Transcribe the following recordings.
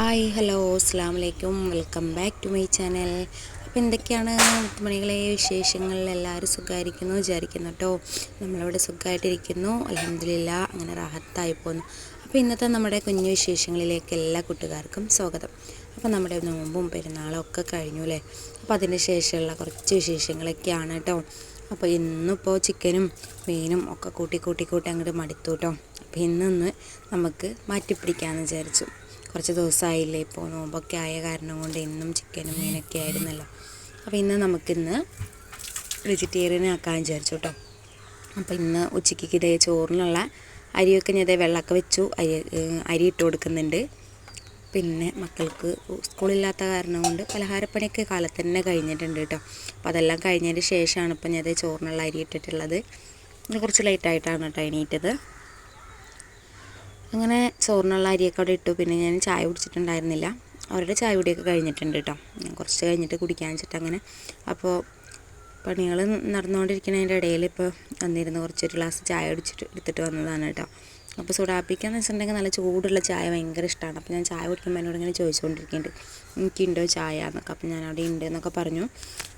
Hi hello അസ്സാം വലൈക്കും welcome back to my channel. അപ്പോൾ എന്തൊക്കെയാണ് മുത്തുമണികളെ വിശേഷങ്ങൾ? എല്ലാവരും സുഖമായിരിക്കുന്നു വിചാരിക്കുന്നു കേട്ടോ നമ്മളിവിടെ സുഖമായിട്ടിരിക്കുന്നു അലഹമില്ല അങ്ങനെ റാഹത്തായി പോകുന്നു അപ്പോൾ ഇന്നത്തെ നമ്മുടെ കുഞ്ഞു വിശേഷങ്ങളിലേക്ക് എല്ലാ കൂട്ടുകാർക്കും സ്വാഗതം. അപ്പോൾ നമ്മുടെ നോമ്പും പെരുന്നാളും ഒക്കെ കഴിഞ്ഞു അല്ലേ അപ്പോൾ അതിന് ശേഷമുള്ള കുറച്ച് വിശേഷങ്ങളൊക്കെയാണ് കേട്ടോ അപ്പോൾ ഇന്നിപ്പോൾ ചിക്കനും മീനും ഒക്കെ കൂട്ടി കൂട്ടി കൂട്ടി അങ്ങോട്ട് മടുത്തു കേട്ടോ അപ്പോൾ ഇന്നൊന്ന് നമുക്ക് മാറ്റിപ്പിടിക്കാമെന്ന് വിചാരിച്ചു. കുറച്ച് ദിവസമായില്ലേ? ഇപ്പോൾ നോമ്പൊക്കെ ആയ കാരണം കൊണ്ട് ഇന്നും ചിക്കനും മീനൊക്കെ ആയിരുന്നല്ലോ. അപ്പോൾ ഇന്ന് നമുക്കിന്ന് വെജിറ്റേറിയൻ ആക്കാൻ വിചാരിച്ചു കേട്ടോ. അപ്പോൾ ഇന്ന് ഉച്ചയ്ക്ക് ഇതേ ചോറിനുള്ള അരിയൊക്കെ ഞാൻ ഇതേ വെള്ളമൊക്കെ വെച്ചു. അരി അരി ഇട്ട് കൊടുക്കുന്നുണ്ട്. പിന്നെ മക്കൾക്ക് സ്കൂളില്ലാത്ത കാരണം കൊണ്ട് പലഹാരപ്പണിയൊക്കെ കാലത്ത് തന്നെ കഴിഞ്ഞിട്ടുണ്ട് കേട്ടോ. അപ്പോൾ അതെല്ലാം കഴിഞ്ഞതിന് ശേഷമാണ് ഇപ്പം ഞാൻ ചോറിനുള്ള അരി ഇട്ടിട്ടുള്ളത്. കുറച്ച് ലേറ്റായിട്ടാണ് കേട്ടോ എണീറ്റത്. അങ്ങനെ ചോറിനുള്ള അരിയൊക്കെ അവിടെ ഇട്ടു. പിന്നെ ഞാൻ ചായ കുടിച്ചിട്ടുണ്ടായിരുന്നില്ല. അവരുടെ ചായ കുടിയൊക്കെ കഴിഞ്ഞിട്ടുണ്ട് കേട്ടോ. ഞാൻ കുറച്ച് കഴിഞ്ഞിട്ട് കുടിക്കാൻ വെച്ചിട്ട് അങ്ങനെ. അപ്പോൾ പണികൾ നടന്നുകൊണ്ടിരിക്കുന്നതിന്റെ ഇടയിൽ ഇപ്പോൾ വന്നിരുന്ന് കുറച്ചൊരു ഗ്ലാസ് ചായ കുടിച്ചിട്ട് എടുത്തിട്ട് വന്നതാണ് കേട്ടോ. അപ്പോൾ സുഡാപ്പിക്കാന്ന് വെച്ചിട്ടുണ്ടെങ്കിൽ നല്ല ചൂടുള്ള ചായ ഭയങ്കര ഇഷ്ടമാണ്. അപ്പോൾ ഞാൻ ചായ കുടിക്കുമ്പോൾ എന്നോട് ഇങ്ങനെ ചോദിച്ചുകൊണ്ടിരിക്കുന്നുണ്ട് എനിക്കുണ്ടോ ചായ? എന്നൊക്കെ. അപ്പോൾ ഞാൻ അവിടെ ഉണ്ട് എന്നൊക്കെ പറഞ്ഞു.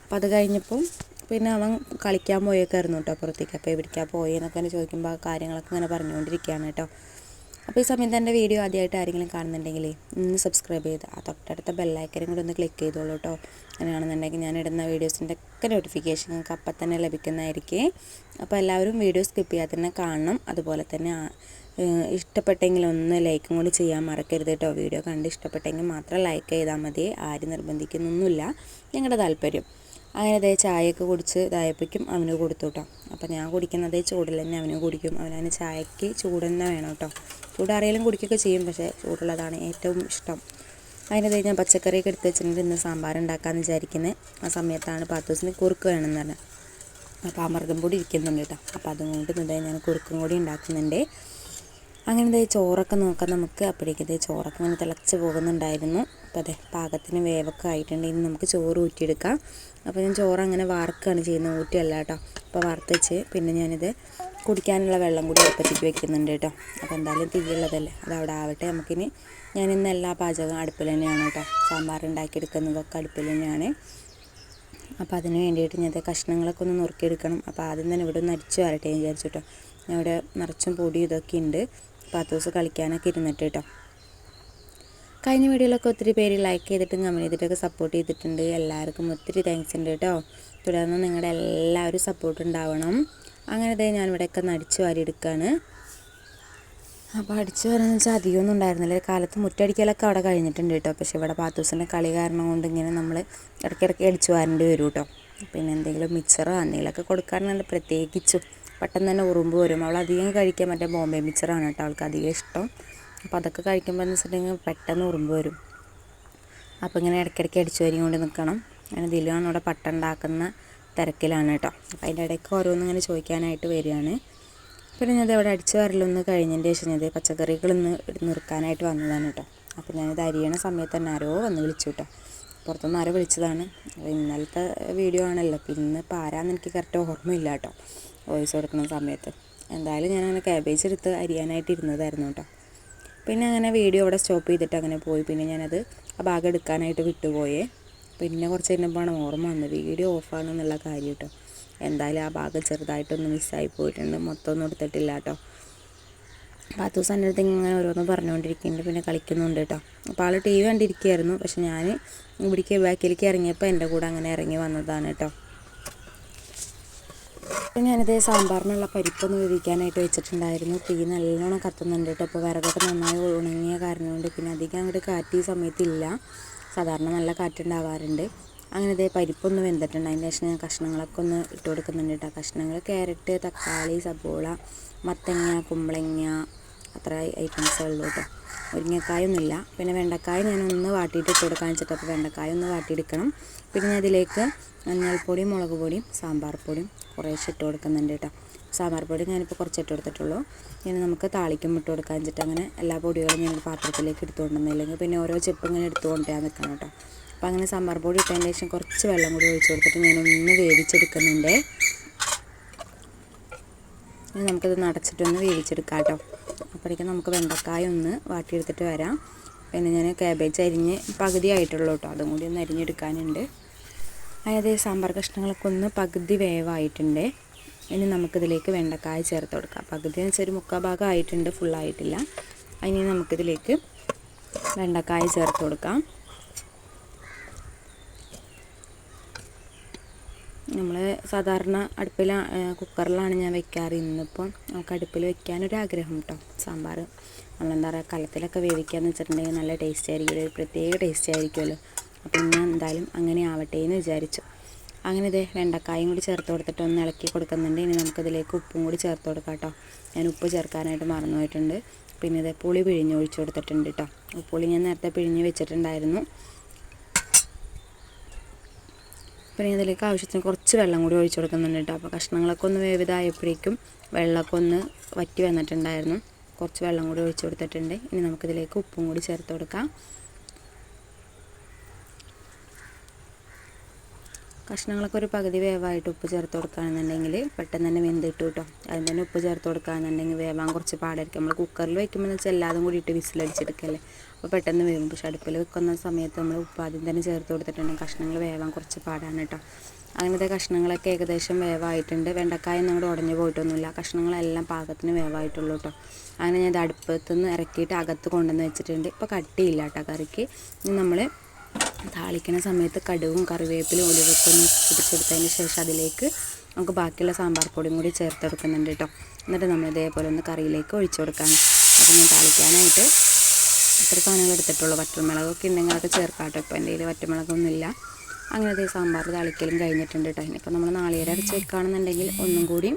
അപ്പോൾ അത് കഴിഞ്ഞപ്പോൾ പിന്നെ അവൻ കളിക്കാൻ പോയൊക്കെ ആയിരുന്നു കേട്ടോ പുറത്തേക്ക്. അപ്പോൾ എവിടേക്കാണ് പോയെന്നൊക്കെ ചോദിക്കുമ്പോൾ കാര്യങ്ങളൊക്കെ ഇങ്ങനെ പറഞ്ഞുകൊണ്ടിരിക്കുകയാണ് കേട്ടോ. അപ്പോൾ ഈ സമയത്ത് എന്റെ വീഡിയോ ആദ്യമായിട്ട് ആരെങ്കിലും കാണുന്നുണ്ടെങ്കിൽ ഇന്ന് സബ്സ്ക്രൈബ് ചെയ്ത് ആ തൊട്ടടുത്ത ബെല്ലൈക്കനും കൂടെ ഒന്ന് ക്ലിക്ക് ചെയ്തോളൂ കേട്ടോ അങ്ങനെയാണെന്നുണ്ടെങ്കിൽ ഞാൻ ഇടുന്ന വീഡിയോസിന്റെ ഒക്കെ നോട്ടിഫിക്കേഷൻ നിങ്ങൾക്ക് അപ്പം തന്നെ ലഭിക്കുന്നതായിരിക്കേ. അപ്പോൾ എല്ലാവരും വീഡിയോ സ്കിപ്പ് ചെയ്യാതെ തന്നെ കാണണം. അതുപോലെ തന്നെ ഇഷ്ടപ്പെട്ടെങ്കിൽ ഒന്ന് ലൈക്കും കൂടി ചെയ്യാൻ മറക്കരുത് കേട്ടോ വീഡിയോ കണ്ട് ഇഷ്ടപ്പെട്ടെങ്കിൽ മാത്രം ലൈക്ക് ചെയ്താൽ മതി. ആരും നിർബന്ധിക്കുന്നൊന്നുമില്ല. ഞങ്ങളുടെ താല്പര്യം. അങ്ങനെ അതേ ചായയൊക്കെ കുടിച്ച് ഇതായപ്പോഴേക്കും അവന് കൊടുത്തു കേട്ടോ അപ്പോൾ ഞാൻ കുടിക്കുന്നതേ ചൂടിൽ തന്നെ അവന് കുടിക്കും. അവനതിന് ചായക്ക് ചൂട് തന്നെ വേണം കേട്ടോ ചൂടാറിയാലും കുടിക്കുകയൊക്കെ ചെയ്യും പക്ഷേ ചൂടുള്ളതാണ് ഏറ്റവും ഇഷ്ടം. അതിനത് ഞാൻ പച്ചക്കറിയൊക്കെ എടുത്ത് വെച്ചിട്ടുണ്ട്. ഇന്ന് സാമ്പാർ ഉണ്ടാക്കാമെന്ന് വിചാരിക്കുന്നത് ആ സമയത്താണ് പാത്തോസിന് കുറുക്ക് വേണമെന്ന് പറഞ്ഞത് അപ്പോൾ അമൃതം പൊടി ഇരിക്കുന്നുണ്ട് കേട്ടോ അപ്പോൾ അതുകൊണ്ട് ഞാൻ കുറുക്കും കൂടി ഉണ്ടാക്കുന്നുണ്ട്. അങ്ങനെ ഇതേ ചോറൊക്കെ നോക്കാം നമുക്ക്. അപ്പോഴേക്കും ഇതേ ചോറൊക്കെ ഇങ്ങനെ തിളച്ച് പോകുന്നുണ്ടായിരുന്നു. അപ്പോൾ അതെ പാകത്തിന് വേവൊക്കെ ആയിട്ടുണ്ട്. ഇനി നമുക്ക് ചോറ് ഊറ്റിയെടുക്കാം. അപ്പോൾ ഞാൻ ചോറ് അങ്ങനെ വാർക്കുകയാണ് ചെയ്യുന്നത്. ഊറ്റിയല്ല കേട്ടോ. അപ്പോൾ വെച്ച് പിന്നെ ഞാനിത് കുടിക്കാനുള്ള വെള്ളം കൂടി അടുപ്പത്തേക്ക് വെക്കുന്നുണ്ട് കേട്ടോ. അപ്പോൾ എന്തായാലും തീയുള്ളതല്ലേ? അവിടെ ആവട്ടെ. നമുക്കിനി ഞാൻ ഇന്ന് എല്ലാ പാചകവും അടുപ്പിൽ തന്നെയാണ് കേട്ടോ. സാമ്പാർ ഉണ്ടാക്കിയെടുക്കുന്നതൊക്കെ അടുപ്പിൽ തന്നെയാണ്. അപ്പോൾ അതിന് വേണ്ടിയിട്ട് ഞാൻ കഷ്ണങ്ങളൊക്കെ ഒന്ന് നുറുക്കിയെടുക്കണം. അപ്പോൾ ആദ്യം തന്നെ ഇവിടെ ഒന്ന് അടിച്ചു വരട്ടെ വിചാരിച്ചു കേട്ടോ. ഇവിടെ നിറച്ചും പൊടി ഇതൊക്കെ ഉണ്ട്. പത്ത് ദിവസം കളിക്കാനൊക്കെ ഇരുന്നിട്ട് കേട്ടോ കഴിഞ്ഞ വീഡിയോയിലൊക്കെ ഒത്തിരി പേര് ലൈക്ക് ചെയ്തിട്ടും കമന്റ് ചെയ്തിട്ടൊക്കെ സപ്പോർട്ട് ചെയ്തിട്ടുണ്ട്. എല്ലാവർക്കും ഒത്തിരി താങ്ക്സ് ഉണ്ട് കേട്ടോ തുടർന്ന് നിങ്ങളുടെ എല്ലാവരും സപ്പോർട്ട് ഉണ്ടാവണം. അങ്ങനെ തന്നെ ഞാൻ ഇവിടെയൊക്കെ നടിച്ചു വാരിയെടുക്കുകയാണ് അപ്പോൾ അടിച്ചു വരാന്ന് വെച്ചാൽ അധികമൊന്നും ഉണ്ടായിരുന്നില്ല. കാലത്ത് മുറ്റടിക്കലൊക്കെ അവിടെ കഴിഞ്ഞിട്ടുണ്ട് കേട്ടോ പക്ഷേ ഇവിടെ പാത്തൂസിന്റെ കളി കാരണം കൊണ്ട് ഇങ്ങനെ നമ്മൾ ഇടയ്ക്കിടയ്ക്ക് അടിച്ചു വാരേണ്ടി വരും കേട്ടോ പിന്നെ എന്തെങ്കിലും മിക്സറോ എന്തെങ്കിലുമൊക്കെ കൊടുക്കാറുണ്ട്. പ്രത്യേകിച്ചും പെട്ടെന്ന് തന്നെ ഉറുമ്പ് വരും. അവൾ അധികം കഴിക്കാൻ മറ്റേ ബോംബെ മിക്സറാണ് കേട്ടോ അവൾക്ക് അധികം ഇഷ്ടം. അപ്പോൾ അതൊക്കെ കഴിക്കുമ്പോൾ എന്ന് വെച്ചിട്ടുണ്ടെങ്കിൽ പെട്ടെന്ന് ഉറുമ്പ് വരും. അപ്പോൾ ഇങ്ങനെ ഇടയ്ക്കിടയ്ക്ക് അടിച്ചു വരി കൊണ്ട് നിൽക്കണം അങ്ങനെ ദിലുവാണ് ഇവിടെ പട്ട ഉണ്ടാക്കുന്ന തിരക്കിലാണ് കേട്ടോ. അപ്പോൾ അതിന്റെ ഇടയ്ക്ക് ഓരോന്നും ഇങ്ങനെ ചോദിക്കാനായിട്ട് വരികയാണ്. പിന്നെ ഞാൻ ഇവിടെ അടിച്ചു വരലൊന്ന് കഴിഞ്ഞതിന്റെ ശേഷം ഞാൻ പച്ചക്കറികളൊന്ന് നിർക്കാനായിട്ട് വന്നതാണ് കേട്ടോ. അപ്പോൾ ഞാനിത് അരിയണ സമയത്ത് തന്നെ ആരോ വന്ന് വിളിച്ചു കേട്ടോ. പുറത്തുനിന്ന് ആരോ വിളിച്ചതാണ്. ഇന്നലത്തെ വീഡിയോ ആണല്ലോ. പിന്നെ ഇപ്പോൾ ആരാന്ന് എനിക്ക് കറക്റ്റ് ഓർമ്മയില്ല കേട്ടോ. വോയിസ് കൊടുക്കുന്ന സമയത്ത്. എന്തായാലും ഞാൻ അങ്ങനെ ക്യാബേജ് എടുത്ത് അരിയാനായിട്ട് ഇരുന്നതായിരുന്നു കേട്ടോ പിന്നെ അങ്ങനെ വീഡിയോ അവിടെ സ്റ്റോപ്പ് ചെയ്തിട്ട് അങ്ങനെ പോയി. പിന്നെ ഞാനത് ആ ഭാഗം എടുക്കാനായിട്ട് വിട്ടുപോയേ. പിന്നെ കുറച്ച് കഴിഞ്ഞപ്പോഴാണ് ഓർമ്മ വന്നത്. വീഡിയോ ഓഫാണെന്നുള്ള കാര്യം കേട്ടോ എന്തായാലും ആ ഭാഗം ചെറുതായിട്ടൊന്ന് മിസ്സായി പോയിട്ടുണ്ട്. മൊത്തം ഒന്നും എടുത്തിട്ടില്ല കേട്ടോ അപ്പോൾ ആ ദിവസം എന്റെ അടുത്ത് ഇങ്ങനെ ഓരോന്നും പറഞ്ഞുകൊണ്ടിരിക്കുന്നുണ്ട്. പിന്നെ കളിക്കുന്നുണ്ട് കേട്ടോ അപ്പോൾ ആൾ ടി വി കണ്ടിരിക്കുകയായിരുന്നു. പക്ഷെ ഞാൻ ഇവിടേക്ക് ബാക്കിലേക്ക് ഇറങ്ങിയപ്പോൾ എന്റെ കൂടെ അങ്ങനെ ഇറങ്ങി വന്നതാണ് കേട്ടോ അപ്പം ഞാനിത് സാമ്പാറിനുള്ള പരിപ്പൊന്ന് വേവിക്കാനായിട്ട് വെച്ചിട്ടുണ്ടായിരുന്നു. തീ നല്ലോണം കത്തുന്നുണ്ട് കേട്ടോ അപ്പോൾ വിറകൊക്കെ നന്നായി ഉണങ്ങിയ കാരണം കൊണ്ട് പിന്നെ അധികം അങ്ങോട്ട് കാറ്റ് ഈ സമയത്തില്ല. സാധാരണ നല്ല കാറ്റുണ്ടാവാറുണ്ട്. അങ്ങനെ ഇതേ പരിപ്പൊന്ന് വെന്തിട്ടുണ്ട്. അതിന്റെ ശേഷം ഞാൻ കഷ്ണങ്ങളൊക്കെ ഒന്ന് ഇട്ട് കൊടുക്കുന്നുണ്ട് കേട്ടോ കഷ്ണങ്ങൾ ക്യാരറ്റ് തക്കാളി സബോള മത്തങ്ങ കുമ്പളങ്ങ അത്ര ഐറ്റംസേ ഉള്ളൂ കേട്ടോ. മുരിങ്ങക്കായൊന്നുമില്ല. പിന്നെ വെണ്ടക്കായ ഞാൻ ഒന്ന് ഇട്ട് കൊടുക്കാൻ വെച്ചിട്ട് അപ്പോൾ വെണ്ടക്കായ ഒന്ന് വാട്ടിയെടുക്കണം. പിന്നെ ഞാൻ ഇതിലേക്ക് മഞ്ഞൾപ്പൊടിയും മുളക് പൊടിയും സാമ്പാർ പൊടിയും കുറേശ്ശെ ഇട്ട് കൊടുക്കുന്നുണ്ട് കേട്ടോ. സാമ്പാർ പൊടി ഞാനിപ്പോൾ കുറച്ച് ഇട്ട് കൊടുത്തിട്ടുള്ളൂ. ഇനി നമുക്ക് താളിക്കും ഇട്ട് കൊടുക്കാൻ വെച്ചിട്ട് അങ്ങനെ എല്ലാ പൊടികളും ഞാൻ പാത്രത്തിലേക്ക് എടുത്തുകൊണ്ടുവന്നില്ലെങ്കിൽ പിന്നെ ഓരോ ചെപ്പ് ഇങ്ങനെ എടുത്തുകൊണ്ടേ നിൽക്കണം കേട്ടോ. അപ്പോൾ അങ്ങനെ സാമ്പാർ പൊടി ഇട്ടതിന് ശേഷം കുറച്ച് വെള്ളം കൂടി ഒഴിച്ച് കൊടുത്തിട്ട് ഞാനൊന്ന് വേവിച്ചെടുക്കുന്നുണ്ട്. ഇനി നമുക്കിത് നടച്ചിട്ടൊന്ന് വേവിച്ചെടുക്കാം കേട്ടോ. അപ്പോഴേക്കും നമുക്ക് വെണ്ടക്കായ ഒന്ന് വാട്ടിയെടുത്തിട്ട് വരാം. പിന്നെ ഞാൻ കാബേജ് അരിഞ്ഞ് പകുതി ആയിട്ടുള്ളൂ കേട്ടോ. അതും കൂടി ഒന്ന് അരിഞ്ഞെടുക്കാനുണ്ട്. അതായത് സാമ്പാർ കഷ്ണങ്ങളൊക്കെ ഒന്ന് പകുതി വേവായിട്ടുണ്ട്. ഇനി നമുക്കിതിലേക്ക് വെണ്ടക്കായ ചേർത്ത് കൊടുക്കാം. പകുതി എന്ന് വെച്ചാൽ ഒരു മുക്കാൽ ഭാഗം ആയിട്ടുണ്ട് ഫുള്ളായിട്ടില്ല അതിന് നമുക്കിതിലേക്ക് വെണ്ടക്കായ ചേർത്ത് കൊടുക്കാം. നമ്മൾ സാധാരണ അടുപ്പിൽ കുക്കറിലാണ് ഞാൻ വെക്കാറ്. ഇന്നിപ്പോൾ നമുക്ക് അടുപ്പിൽ വെക്കാനൊരാഗ്രഹം കേട്ടോ സാമ്പാർ. നമ്മളെന്താ പറയുക കലത്തിലൊക്കെ വേവിക്കാന്ന് വെച്ചിട്ടുണ്ടെങ്കിൽ നല്ല ടേസ്റ്റ് ആയിരിക്കും. ഒരു പ്രത്യേക ടേസ്റ്റ് ആയിരിക്കുമല്ലോ. അപ്പം ഞാൻ എന്തായാലും അങ്ങനെ ആവട്ടെ എന്ന് വിചാരിച്ചു. അങ്ങനെ ഇതേ വെണ്ടക്കായും കൂടി ചേർത്ത് കൊടുത്തിട്ട് ഒന്ന് ഇളക്കി കൊടുക്കുന്നുണ്ട്. ഇനി നമുക്കിതിലേക്ക് ഉപ്പും കൂടി ചേർത്ത് കൊടുക്കാം കേട്ടോ ഞാൻ ഉപ്പ് ചേർക്കാനായിട്ട് മറന്നു പോയിട്ടുണ്ട്. പിന്നെ ഇതേ പുളി പിഴിഞ്ഞ് ഒഴിച്ചു കൊടുത്തിട്ടുണ്ട് കേട്ടോ പുളി ഞാൻ നേരത്തെ പിഴിഞ്ഞ് വെച്ചിട്ടുണ്ടായിരുന്നു. പിന്നെ ഇതിലേക്ക് ആവശ്യത്തിന് കുറച്ച് വെള്ളം കൂടി ഒഴിച്ചു കൊടുക്കുന്നുണ്ട് കേട്ടോ. അപ്പോൾ കഷ്ണങ്ങളൊക്കെ ഒന്ന് വേവിതായപ്പോഴേക്കും വെള്ളമൊക്കെ ഒന്ന് വറ്റി വന്നിട്ടുണ്ടായിരുന്നു. കുറച്ച് വെള്ളം കൂടി ഒഴിച്ചു കൊടുത്തിട്ടുണ്ട്. ഇനി നമുക്കിതിലേക്ക് ഉപ്പും കൂടി ചേർത്ത് കൊടുക്കാം. കഷ്ണങ്ങളൊക്കെ ഒരു പകുതി വേവായിട്ട് ഉപ്പ് ചേർത്ത് കൊടുക്കുകയാണെന്നുണ്ടെങ്കിൽ പെട്ടെന്ന് തന്നെ വെന്തിട്ടു കേട്ടോ. അതിന് തന്നെ ഉപ്പ് ചേർത്ത് കൊടുക്കുകയാണെന്നുണ്ടെങ്കിൽ വേവാൻ കുറച്ച് പാടായിരിക്കും. നമ്മൾ കുക്കറിൽ വയ്ക്കുമ്പോൾ വെച്ചാൽ എല്ലാതും കൂടിയിട്ട് വിസിലടിച്ചെടുക്കല്ലേ? അപ്പോൾ പെട്ടെന്ന് വേവും പക്ഷെ അടുപ്പിൽ വെക്കുന്ന സമയത്ത് നമ്മൾ ഉപ്പ് ആദ്യം തന്നെ ചേർത്ത് കൊടുത്തിട്ടുണ്ടെങ്കിൽ കഷ്ണങ്ങൾ വേവാൻ കുറച്ച് പാടാണ് കേട്ടോ. അങ്ങനത്തെ കഷ്ണങ്ങളൊക്കെ ഏകദേശം വേവായിട്ടുണ്ട്. വെണ്ടക്കായ അങ്ങോട്ട് ഉടഞ്ഞു പോയിട്ടൊന്നുമില്ല. കഷ്ണങ്ങളെല്ലാം പാകത്തിന് വേവായിട്ടുള്ളൂ കേട്ടോ. അങ്ങനെ ഞാൻ ഇത് അടുപ്പത്തുനിന്ന് ഇറക്കിയിട്ട് അകത്ത് കൊണ്ടുവന്ന് വെച്ചിട്ടുണ്ട്. ഇപ്പോൾ കട്ടിയില്ല കേട്ടോ കറിക്ക്. നമ്മൾ താളിക്കുന്ന സമയത്ത് കടുവും കറിവേപ്പിലും ഒലിവൊക്കെ പൊടിച്ചെടുത്തതിന് ശേഷം അതിലേക്ക് നമുക്ക് ബാക്കിയുള്ള സാമ്പാർ പൊടിയും കൂടി ചേർത്തെടുക്കുന്നുണ്ട് കേട്ടോ. എന്നിട്ട് നമ്മൾ ഇതേപോലെ ഒന്ന് കറിയിലേക്ക് ഒഴിച്ചു കൊടുക്കാൻ അപ്പം ഞാൻ താളിക്കാനായിട്ട് എത്ര സാധനങ്ങൾ എടുത്തിട്ടുള്ളൂ. വറ്റൽമുളകൊക്കെ ഉണ്ടെങ്കിൽ അതൊക്കെ ചേർക്കാം കേട്ടോ ഇപ്പോൾ എന്റെ കയ്യിൽ വറ്റമുളകൊന്നുമില്ല അങ്ങനെ അതേ സാമ്പാർ തളിക്കലും കഴിഞ്ഞിട്ടുണ്ട് കേട്ടോ ഇനിയിപ്പോൾ നമ്മൾ നാളികേരം അരച്ച് വെക്കുകയാണെന്നുണ്ടെങ്കിൽ ഒന്നും കൂടി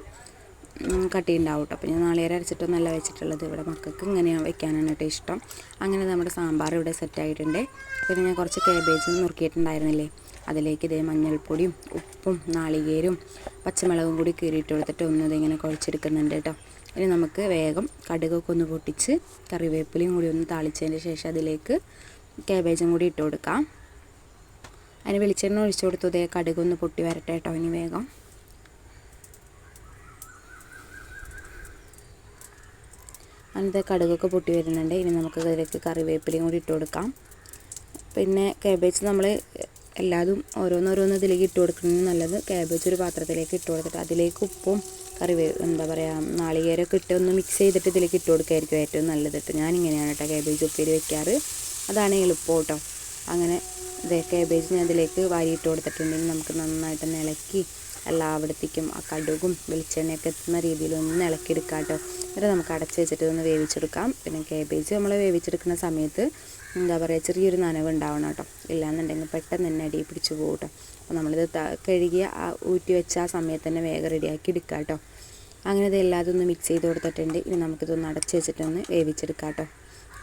കട്ടിയുണ്ടാവും കേട്ടോ അപ്പോൾ ഞാൻ നാളികേരം അരച്ചിട്ടൊന്നല്ല വെച്ചിട്ടുള്ളത്. ഇവിടെ മക്കൾക്ക് ഇങ്ങനെയാണ് വെക്കാനാണ് കേട്ടോ ഇഷ്ടം. അങ്ങനെ നമ്മുടെ സാമ്പാർ ഇവിടെ സെറ്റായിട്ടുണ്ട് പിന്നെ ഞാൻ കുറച്ച് കേബേജ് നുറുക്കിയിട്ടുണ്ടായിരുന്നില്ലേ? അതിലേക്ക് ഇതേ മഞ്ഞൾപ്പൊടിയും ഉപ്പും നാളികേരും പച്ചമുളകും കൂടി കീറിയിട്ട് കൊടുത്തിട്ട് ഒന്നും ഇതിങ്ങനെ കുഴച്ചെടുക്കുന്നുണ്ട് കേട്ടോ ഇനി നമുക്ക് വേഗം കടുകൊക്കെ ഒന്ന് പൊട്ടിച്ച് കറിവേപ്പിലയും കൂടി ഒന്ന് താളിച്ചതിന് ശേഷം അതിലേക്ക് ക്യാബേജും കൂടി ഇട്ട് കൊടുക്കാം. അതിന് വെളിച്ചെണ്ണ ഒഴിച്ചു കൊടുത്തു. ഇതേ കടുകൊന്ന് പൊട്ടി വരട്ടെ കേട്ടോ ഇനി വേഗം. അങ്ങനത്തെ കടുകൊക്കെ പൊട്ടി വരുന്നുണ്ട്. ഇനി നമുക്ക് അതിലേക്ക് കറിവേപ്പിലയും കൂടി ഇട്ട് കൊടുക്കാം. പിന്നെ കാബേജ് നമ്മൾ എല്ലാതും ഓരോന്നോരോന്ന് ഇതിലേക്ക് ഇട്ട് കൊടുക്കുന്നത് നല്ലത്. കാബേജ് ഒരു പാത്രത്തിലേക്ക് ഇട്ട് കൊടുത്തിട്ട് അതിലേക്ക് ഉപ്പും കറിവേ എന്താ പറയുക നാളികേരമൊക്കെ ഇട്ട് ഒന്ന് മിക്സ് ചെയ്തിട്ട് ഇതിലേക്ക് ഇട്ട് കൊടുക്കുകയായിരിക്കും ഏറ്റവും നല്ലത് കേട്ടോ. ഞാനിങ്ങനെയാണ് കേട്ടോ കാബേജ് ഉപ്പേരി വെക്കാറ്. അതാണ് എളുപ്പം കേട്ടോ അങ്ങനെ ഇതേ കാബേജ് ഞാൻ ഇതിലേക്ക് വാരിയിട്ട് കൊടുത്തിട്ടുണ്ടെങ്കിൽ നമുക്ക് നന്നായിട്ട് ഇളക്കി എല്ലാവിടത്തേക്കും ആ കടുകും വെളിച്ചെണ്ണയൊക്കെ എത്തുന്ന രീതിയിൽ ഒന്ന് ഇളക്കിയെടുക്കാം കേട്ടോ. എന്നിട്ട് നമുക്ക് അടച്ച് വെച്ചിട്ട് ഒന്ന് വേവിച്ചെടുക്കാം. പിന്നെ കേബേജ് നമ്മൾ വേവിച്ചെടുക്കുന്ന സമയത്ത് എന്താ പറയുക ചെറിയൊരു നനവ് ഉണ്ടാവണം കേട്ടോ. ഇല്ലാന്നുണ്ടെങ്കിൽ പെട്ടെന്ന് തന്നെ അടി പിടിച്ച് പോകും കേട്ടോ. അപ്പോൾ നമ്മളിത് കഴുകി ആ ഊറ്റി വെച്ച ആ സമയത്ത് തന്നെ വേഗം റെഡിയാക്കി എടുക്കാം കേട്ടോ. അങ്ങനെ ഇത് ഒന്ന് മിക്സ് ചെയ്ത് കൊടുത്തിട്ടുണ്ട്. ഇനി നമുക്കിതൊന്ന് അടച്ച് വെച്ചിട്ടൊന്ന് വേവിച്ചെടുക്കാം കേട്ടോ.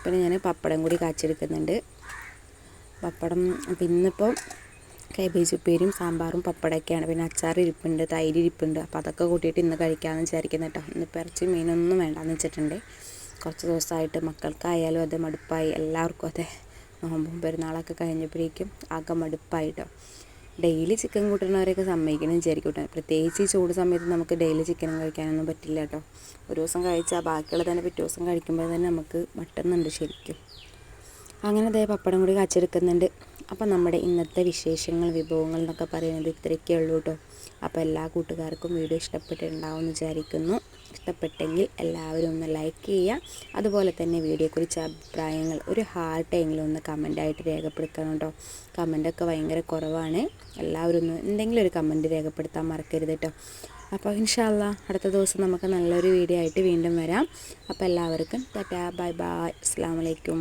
പിന്നെ ഞാൻ പപ്പടം കൂടി കാച്ചെടുക്കുന്നുണ്ട് പപ്പടം പിന്നിപ്പോൾ കാബേജ് ഉപ്പേരും സാമ്പാറും പപ്പടമൊക്കെയാണ്. പിന്നെ അച്ചാർ ഇരിപ്പുണ്ട് തൈര് ഇരിപ്പുണ്ട്. അപ്പോൾ അതൊക്കെ കൂട്ടിയിട്ട് ഇന്ന് കഴിക്കാമെന്ന് വിചാരിക്കുന്നത് കേട്ടോ. ഇന്ന് ഇറച്ചി മീനൊന്നും വേണ്ടാന്ന് വെച്ചിട്ടുണ്ട്. കുറച്ച് ദിവസമായിട്ട് മക്കൾക്കായാലും അത് മടുപ്പായി. എല്ലാവർക്കും അതെ നോമ്പും പെരുന്നാളൊക്കെ കഴിഞ്ഞപ്പോഴേക്കും ആകെ മടുപ്പായിട്ടോ ഡെയിലി ചിക്കൻ കൂട്ടുന്നവരെയൊക്കെ സമ്മതിക്കണം വിചാരിക്കും കേട്ടോ. പ്രത്യേകിച്ച് ഈ ചൂട് സമയത്ത് നമുക്ക് ഡെയിലി ചിക്കനും കഴിക്കാനൊന്നും പറ്റില്ല കേട്ടോ. ഒരു ദിവസം കഴിച്ചാൽ ബാക്കിയുള്ള തന്നെ പിറ്റേ ദിവസം കഴിക്കുമ്പോൾ തന്നെ നമുക്ക് മട്ടുന്നുണ്ട് ശരിക്കും. അങ്ങനെ അതേ പപ്പടം കൂടി കാച്ചെടുക്കുന്നുണ്ട്. അപ്പം നമ്മുടെ ഇന്നത്തെ വിശേഷങ്ങൾ വിഭവങ്ങൾ എന്നൊക്കെ പറയുന്നത് ഇത്രയൊക്കെ ഉള്ളൂ കേട്ടോ. അപ്പോൾ എല്ലാ കൂട്ടുകാർക്കും വീഡിയോ ഇഷ്ടപ്പെട്ടിട്ടുണ്ടാവും എന്ന് വിചാരിക്കുന്നു. ഇഷ്ടപ്പെട്ടെങ്കിൽ എല്ലാവരും ഒന്ന് ലൈക്ക് ചെയ്യുക. അതുപോലെ തന്നെ വീഡിയോയെക്കുറിച്ച് അഭിപ്രായങ്ങൾ ഒരു ഹാർട്ടെങ്കിലും ഒന്ന് കമന്റായിട്ട് രേഖപ്പെടുത്തണം കേട്ടോ. കമന്റൊക്കെ ഭയങ്കര കുറവാണ്. എല്ലാവരും ഒന്ന് എന്തെങ്കിലും ഒരു കമന്റ് രേഖപ്പെടുത്താൻ മറക്കരുത് കേട്ടോ. അപ്പോൾ ഇൻഷാല്ല അടുത്ത ദിവസം നമുക്ക് നല്ലൊരു വീഡിയോ ആയിട്ട് വീണ്ടും വരാം. അപ്പോൾ എല്ലാവർക്കും ടാറ്റാ ബൈ ബൈ അസ്സാം വലൈക്കും